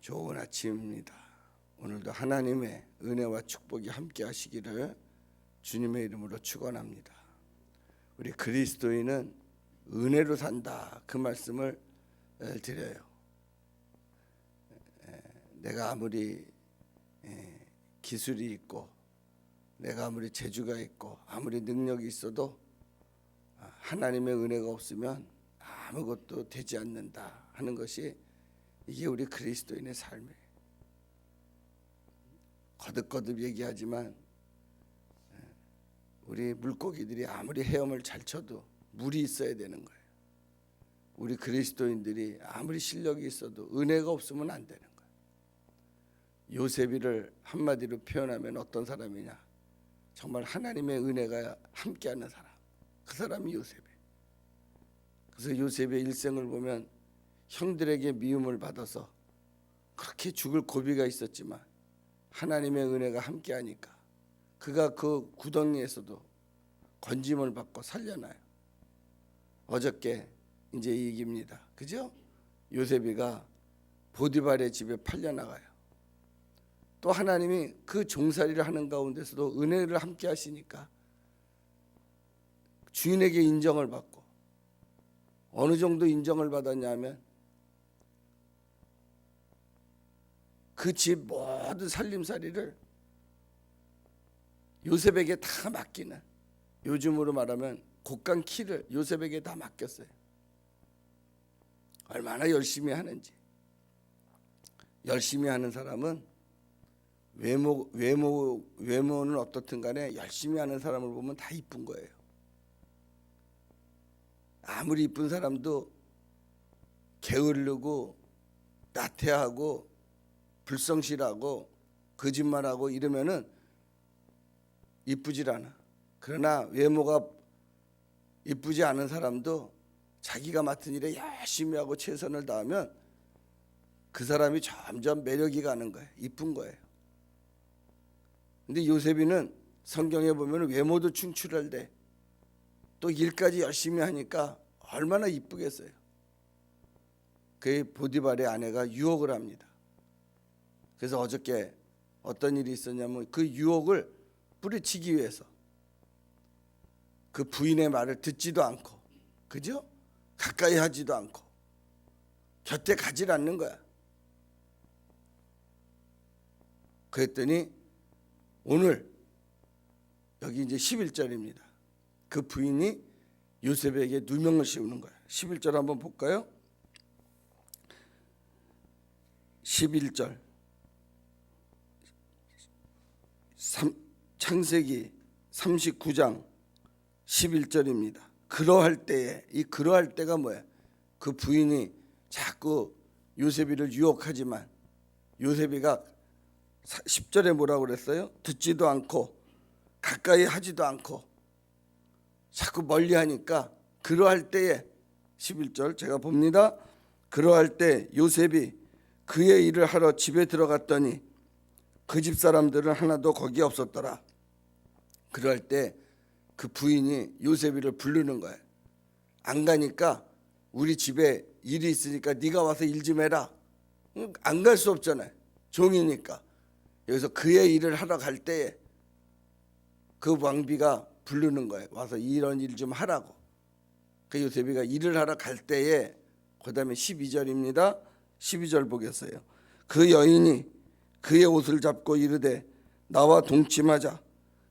좋은 아침입니다. 오늘도 하나님의 은혜와 축복이 함께 하시기를 주님의 이름으로 축원합니다. 우리 그리스도인은 은혜로 산다 그 말씀을 에, 드려요. 에, 내가 아무리 에, 기술이 있고 내가 아무리 재주가 있고 아무리 능력이 있어도 아, 하나님의 은혜가 없으면 아무것도 되지 않는다 하는 것이 이게 우리 그리스도인의 삶이에요. 거듭거듭 얘기하지만 우리 물고기들이 아무리 헤엄을 잘 쳐도 물이 있어야 되는 거예요. 우리 그리스도인들이 아무리 실력이 있어도 은혜가 없으면 안 되는 거예요. 요셉이를 한마디로 표현하면 어떤 사람이냐? 정말 하나님의 은혜가 함께하는 사람. 그 사람이 요셉이에요. 그래서 요셉의 일생을 보면 형들에게 미움을 받아서 그렇게 죽을 고비가 있었지만 하나님의 은혜가 함께하니까 그가 그 구덩이에서도 건짐을 받고 살려나요. 어저께 이제 이 얘기입니다. 그죠? 요셉이가 보디발의 집에 팔려나가요. 또 하나님이 그 종살이를 하는 가운데서도 은혜를 함께 하시니까 주인에게 인정을 받고 어느 정도 인정을 받았냐면 그 집 모든 살림살이를 요셉에게 다 맡기는 요즘으로 말하면 곡간 키를 요셉에게 다 맡겼어요. 얼마나 열심히 하는지. 열심히 하는 사람은 외모 외모 외모는 어떻든 간에 열심히 하는 사람을 보면 다 이쁜 거예요. 아무리 이쁜 사람도 게으르고 나태하고 불성실하고 거짓말하고 이러면은 이쁘질 않아. 그러나 외모가 이쁘지 않은 사람도 자기가 맡은 일에 열심히 하고 최선을 다하면 그 사람이 점점 매력이 가는 거예요. 이쁜 거예요. 근데 요셉이는 성경에 보면 외모도 충출할때 또 일까지 열심히 하니까 얼마나 이쁘겠어요. 그 보디발의 아내가 유혹을 합니다. 그래서 어저께 어떤 일이 있었냐면 그 유혹을 뿌리치기 위해서 그 부인의 말을 듣지도 않고 그죠? 가까이 하지도 않고 곁에 가질 않는 거야. 그랬더니 오늘 여기 이제 11절입니다. 그 부인이 요셉에게 누명을 씌우는 거야. 11절 한번 볼까요? 11절 삼, 창세기 39장 11절입니다. 그러할 때에 이 그러할 때가 뭐야? 그 부인이 자꾸 요셉이를 유혹하지만 요셉이가 10절에 뭐라고 그랬어요? 듣지도 않고 가까이 하지도 않고 자꾸 멀리 하니까 그러할 때에 11절 제가 봅니다. 그러할 때 요셉이 그의 일을 하러 집에 들어갔더니 그 집 사람들은 하나도 거기 없었더라. 그럴 때 그 부인이 요셉이를 부르는 거예요. 안 가니까 우리 집에 일이 있으니까 네가 와서 일 좀 해라. 안 갈 수 없잖아요. 종이니까. 여기서 그의 일을 하러 갈 때에 그 왕비가 부르는 거예요. 와서 이런 일 좀 하라고. 그 요셉이가 일을 하러 갈 때에 그다음에 12절입니다. 12절 보겠어요. 그 여인이 그의 옷을 잡고 이르되 나와 동침하자.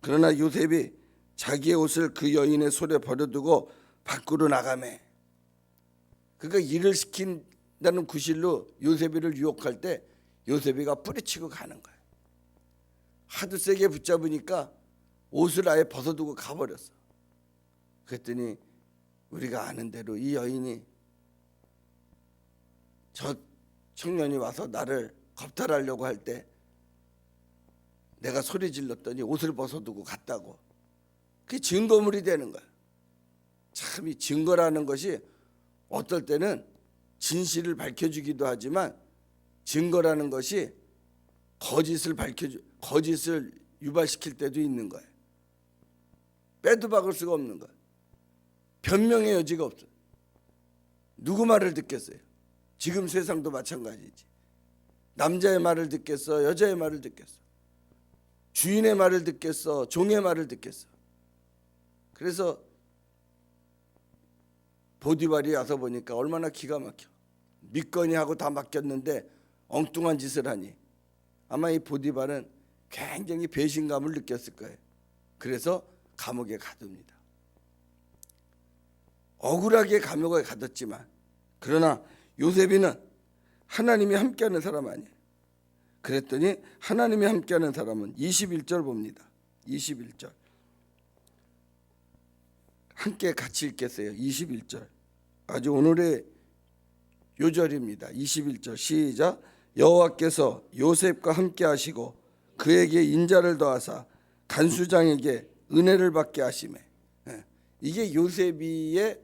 그러나 요셉이 자기의 옷을 그 여인의 손에 버려두고 밖으로 나가매. 그러니까 일을 시킨다는 구실로 요셉이를 유혹할 때 요셉이가 뿌리치고 가는 거예요. 하도 세게 붙잡으니까 옷을 아예 벗어두고 가버렸어. 그랬더니 우리가 아는 대로 이 여인이 저 청년이 와서 나를 겁탈하려고 할 때 내가 소리 질렀더니 옷을 벗어두고 갔다고. 그게 증거물이 되는 거야. 참 이 증거라는 것이 어떨 때는 진실을 밝혀주기도 하지만 증거라는 것이 거짓을 밝혀주 거짓을 유발시킬 때도 있는 거예요. 빼도 박을 수가 없는 거예요. 변명의 여지가 없어. 누구 말을 듣겠어요? 지금 세상도 마찬가지지. 남자의 말을 듣겠어? 여자의 말을 듣겠어? 주인의 말을 듣겠어? 종의 말을 듣겠어? 그래서 보디발이 와서 보니까 얼마나 기가 막혀. 믿거니 하고 다 맡겼는데 엉뚱한 짓을 하니 아마 이 보디발은 굉장히 배신감을 느꼈을 거예요. 그래서 감옥에 가둡니다. 억울하게 감옥에 가뒀지만 그러나 요셉이는 하나님이 함께하는 사람 아니에요. 그랬더니 하나님이 함께하는 사람은 21절 봅니다. 21절. 함께 같이 읽겠어요. 21절. 아주 오늘의 요절입니다. 21절 시작. 여호와께서 요셉과 함께 하시고 그에게 인자를 더하사 간수장에게 은혜를 받게 하심에 예. 이게 요셉이의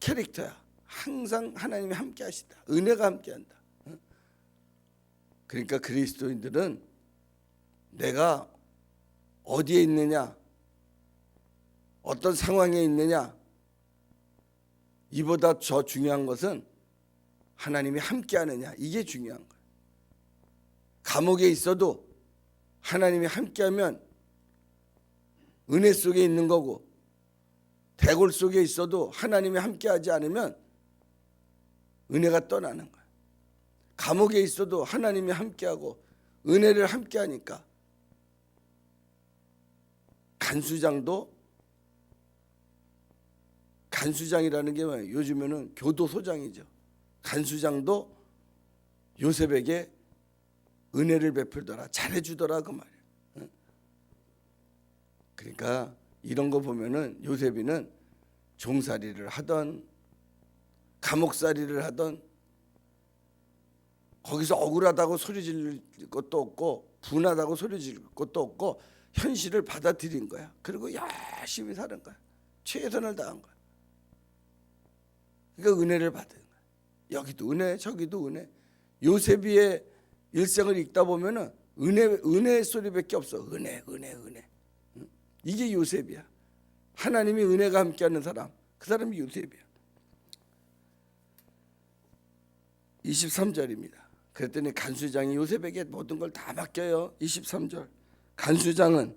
캐릭터야. 항상 하나님이 함께 하시다. 은혜가 함께 한다. 예. 그러니까 그리스도인들은 내가 어디에 있느냐, 어떤 상황에 있느냐, 이보다 더 중요한 것은 하나님이 함께 하느냐, 이게 중요한 거예요. 감옥에 있어도 하나님이 함께 하면 은혜 속에 있는 거고 대골 속에 있어도 하나님이 함께 하지 않으면 은혜가 떠나는 거야. 감옥에 있어도 하나님이 함께하고 은혜를 함께하니까 간수장도 간수장이라는 게 뭐예요? 요즘에는 교도소장이죠. 간수장도 요셉에게 은혜를 베풀더라, 잘해주더라 그 말이에요. 응? 그러니까 이런 거 보면은 요셉이는 종살이를 하던 감옥살이를 하던 거기서 억울하다고 소리 지를 것도 없고 분하다고 소리 지를 것도 없고 현실을 받아들인 거야. 그리고 열심히 사는 거야. 최선을 다한 거야. 그러니까 은혜를 받은 거야. 여기도 은혜, 저기도 은혜. 요셉이의 일생을 읽다 보면은 은혜 은혜 소리밖에 없어. 은혜, 은혜, 은혜. 응? 이게 요셉이야. 하나님이 은혜가 함께하는 사람. 그 사람이 요셉이야. 23절입니다. 그랬더니 간수장이 요셉에게 모든 걸 다 맡겨요. 23절. 간수장은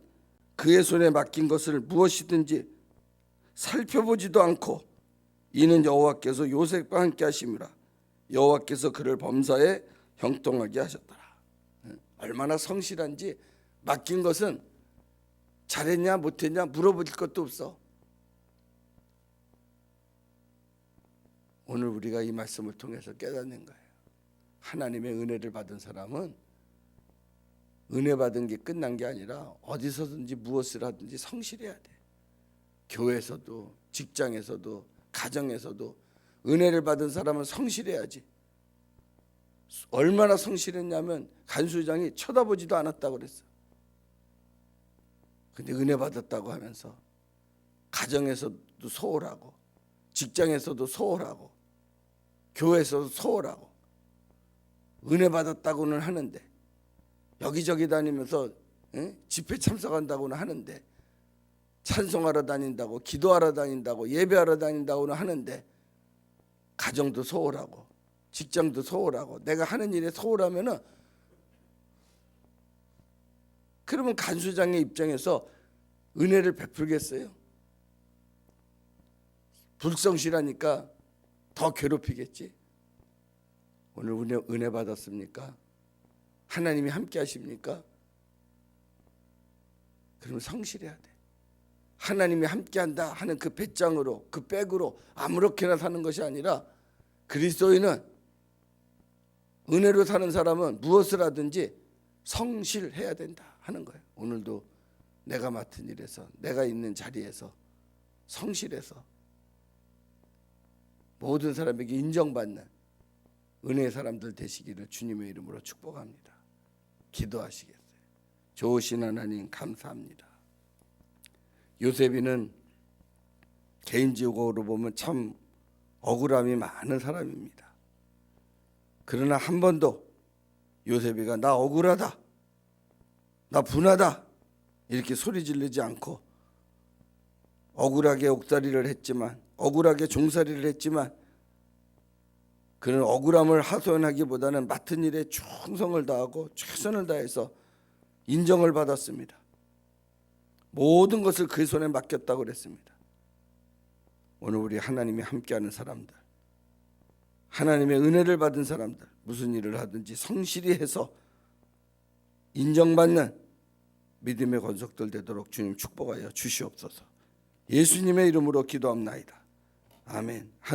그의 손에 맡긴 것을 무엇이든지 살펴보지도 않고 이는 여호와께서 요셉과 함께 하심이라 여호와께서 그를 범사에 형통하게 하셨더라. 얼마나 성실한지 맡긴 것은 잘했냐 못했냐 물어볼 것도 없어. 오늘 우리가 이 말씀을 통해서 깨닫는 거예요. 하나님의 은혜를 받은 사람은 은혜 받은 게 끝난 게 아니라 어디서든지 무엇을 하든지 성실해야 돼. 교회에서도 직장에서도 가정에서도 은혜를 받은 사람은 성실해야지. 얼마나 성실했냐면 간수장이 쳐다보지도 않았다고 그랬어. 근데 은혜 받았다고 하면서 가정에서도 소홀하고 직장에서도 소홀하고 교회에서도 소홀하고 은혜 받았다고는 하는데 여기저기 다니면서 예? 집회 참석한다고는 하는데 찬송하러 다닌다고 기도하러 다닌다고 예배하러 다닌다고는 하는데 가정도 소홀하고 직장도 소홀하고 내가 하는 일에 소홀하면은 그러면 간수장의 입장에서 은혜를 베풀겠어요? 불성실하니까 더 괴롭히겠지. 오늘 은혜, 은혜 받았습니까? 하나님이 함께 하십니까? 그러면 성실해야 돼. 하나님이 함께 한다 하는 그 배짱으로 그 백으로 아무렇게나 사는 것이 아니라 그리스도인은 은혜로 사는 사람은 무엇을 하든지 성실해야 된다 하는 거예요. 오늘도 내가 맡은 일에서 내가 있는 자리에서 성실해서 모든 사람에게 인정받는 은혜의 사람들 되시기를 주님의 이름으로 축복합니다. 기도하시겠어요. 좋으신 하나님 감사합니다. 요셉이는 개인적으로 보면 참 억울함이 많은 사람입니다. 그러나 한 번도 요셉이가 나 억울하다, 나 분하다 이렇게 소리 지르지 않고 억울하게 옥살이를 했지만 억울하게 종살이를 했지만 그는 억울함을 하소연하기보다는 맡은 일에 충성을 다하고 최선을 다해서 인정을 받았습니다. 모든 것을 그의 손에 맡겼다고 그랬습니다. 오늘 우리 하나님이 함께하는 사람들, 하나님의 은혜를 받은 사람들, 무슨 일을 하든지 성실히 해서 인정받는 믿음의 건속들 되도록 주님 축복하여 주시옵소서. 예수님의 이름으로 기도합나이다. 아멘. 한